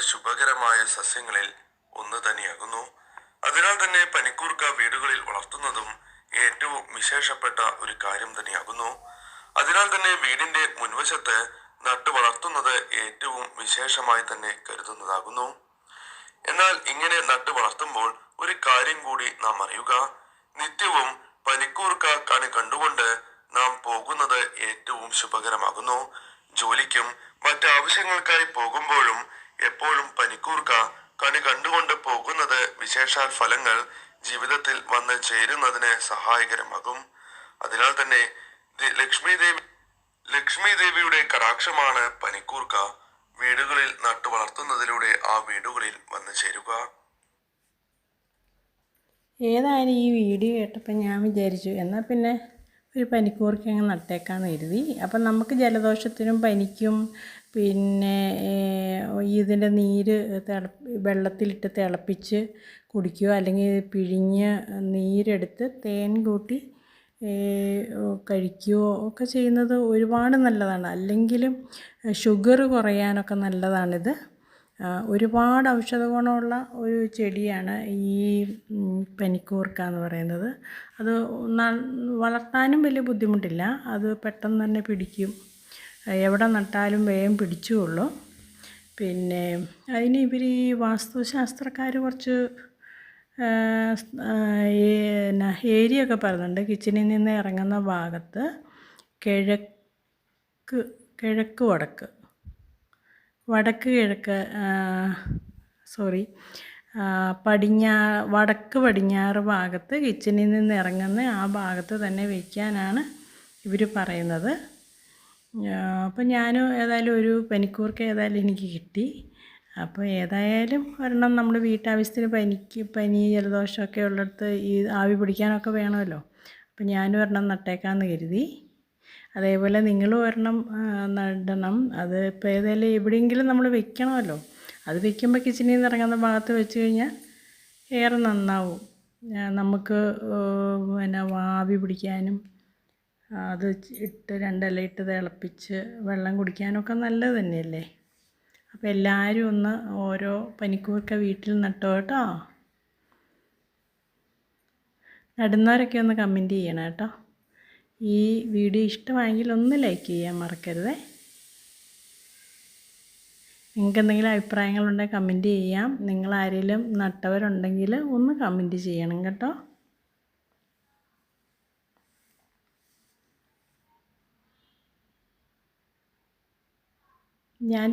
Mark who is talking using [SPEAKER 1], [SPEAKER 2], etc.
[SPEAKER 1] ശുഭകരമായ സസ്യങ്ങളിൽ ഒന്ന് തന്നെയാകുന്നു അതിനാൽ തന്നെ പനിക്കൂർക്ക വീടുകളിൽ വളർത്തുന്നതും ഏറ്റവും വിശേഷപ്പെട്ട ഒരു കാര്യം തന്നെയാകുന്നു അതിനാൽ തന്നെ വീടിന്റെ മുൻവശത്ത് നട്ടു വളർത്തുന്നത് ഏറ്റവും വിശേഷമായി തന്നെ കരുതുന്നതാകുന്നു. എന്നാൽ ഇങ്ങനെ നട്ടു വളർത്തുമ്പോൾ ഒരു കാര്യം കൂടി നാം അറിയുക. നിത്യവും പനിക്കൂർക്ക കണി കണ്ടുകൊണ്ട് നാം പോകുന്നത് ഏറ്റവും ശുഭകരമാകുന്നു. ജോലിക്കും മറ്റാവശ്യങ്ങൾക്കായി പോകുമ്പോഴും എപ്പോഴും പനിക്കൂർക്ക കണി കണ്ടുകൊണ്ട് പോകുന്നത് വിശേഷാൽ ഫലങ്ങൾ ജീവിതത്തിൽ വന്ന് ചേരുന്നതിന് സഹായകരമാകും. അതിനാൽ തന്നെ ലക്ഷ്മി ദേവി ലക്ഷ്മി ദേവിയുടെ കടാക്ഷമാണ് പനിക്കൂർക്ക. വീടുകളിൽ നട്ടു വളർത്തുന്നതിലൂടെ ആ വീടുകളിൽ വന്നു ചേരുക.
[SPEAKER 2] ഏതായാലും ഈ വീഡിയോ കേട്ടപ്പോൾ ഞാൻ വിചാരിച്ചു എന്നാൽ പിന്നെ ഒരു പനിക്കൂർക്ക അങ്ങ് നട്ടേക്കാന്ന് കരുതി. അപ്പം നമുക്ക് ജലദോഷത്തിനും പനിക്കും പിന്നെ ഇതിന്റെ നീര് തിള വെള്ളത്തിലിട്ട് തിളപ്പിച്ച് കുടിക്കുകയോ അല്ലെങ്കിൽ പിഴിഞ്ഞ് നീരെടുത്ത് തേൻ കൂട്ടി കഴിക്കുകയോ ഒക്കെ ചെയ്യുന്നത് ഒരുപാട് നല്ലതാണ്. അല്ലെങ്കിലും ഷുഗർ കുറയാനൊക്കെ നല്ലതാണിത്. ഒരുപാട് ഔഷധ ഗുണമുള്ള ഒരു ചെടിയാണ് ഈ പനിക്കൂർക്ക എന്ന് പറയുന്നത്. അത് വളർത്താനും വലിയ ബുദ്ധിമുട്ടില്ല. അത് പെട്ടെന്ന് തന്നെ പിടിക്കും. എവിടെ നട്ടാലും വേഗം പിടിച്ചുകൊള്ളൂ. പിന്നെ അതിന് ഇവർ ഈ വാസ്തുശാസ്ത്രക്കാർ കുറച്ച് ഏരിയ ഒക്കെ പറയുന്നുണ്ട്. കിച്ചണിൽ നിന്ന് ഇറങ്ങുന്ന ഭാഗത്ത് കിഴക്ക് കിഴക്ക് വടക്ക്. വടക്ക് കിഴക്ക് സോറി പടിഞ്ഞാ വടക്ക് പടിഞ്ഞാറ് ഭാഗത്ത് കിച്ചണിൽ നിന്ന് ഇറങ്ങുന്ന ആ ഭാഗത്ത് തന്നെ വയ്ക്കാനാണ് ഇവർ പറയുന്നത്. അപ്പോൾ ഞാനും ഏതായാലും ഒരു പനിക്കൂർക്ക ഏതായാലും എനിക്ക് കിട്ടി. അപ്പോൾ ഏതായാലും ഒരെണ്ണം നമ്മൾ വീട്ടാവശ്യത്തിന് പനിക്ക് പനി ജലദോഷമൊക്കെ ഉള്ളിടത്ത് ഈ ആവി പിടിക്കാനൊക്കെ വേണമല്ലോ. അപ്പോൾ ഞാനും ഒരെണ്ണം നട്ടേക്കാമെന്ന് കരുതി. അതേപോലെ നിങ്ങൾ ഒരെണ്ണം നടണം. അത് ഇപ്പോൾ ഏതായാലും എവിടെയെങ്കിലും നമ്മൾ വെക്കണമല്ലോ. അത് വെക്കുമ്പോൾ കിച്ചണിൽ നിന്ന് ഇറങ്ങുന്ന ഭാഗത്ത് വെച്ച് കഴിഞ്ഞാൽ ഏറെ നന്നാവും. നമുക്ക് പിന്നെ ആവി പിടിക്കാനും അത് ഇട്ട് രണ്ടില ഇട്ട് തിളപ്പിച്ച് വെള്ളം കുടിക്കാനൊക്കെ നല്ലത് തന്നെയല്ലേ? അപ്പോൾ എല്ലാവരും ഒന്ന് ഓരോ പനിക്കൂർക്ക വീട്ടിൽ നട്ടോ കേട്ടോ. നടുന്നവരൊക്കെ ഒന്ന് കമന്റ് ചെയ്യണം കേട്ടോ. ഈ വീഡിയോ ഇഷ്ടമായെങ്കിൽ ഒന്ന് ലൈക്ക് ചെയ്യാൻ മറക്കരുത്. നിങ്ങൾക്ക് എന്തെങ്കിലും അഭിപ്രായങ്ങളുണ്ടെങ്കിൽ കമന്റ് ചെയ്യാം. നിങ്ങൾ ആരെങ്കിലും നട്ടവരുണ്ടെങ്കിൽ ഒന്ന് കമന്റ് ചെയ്യണം കേട്ടോ. ഞാൻ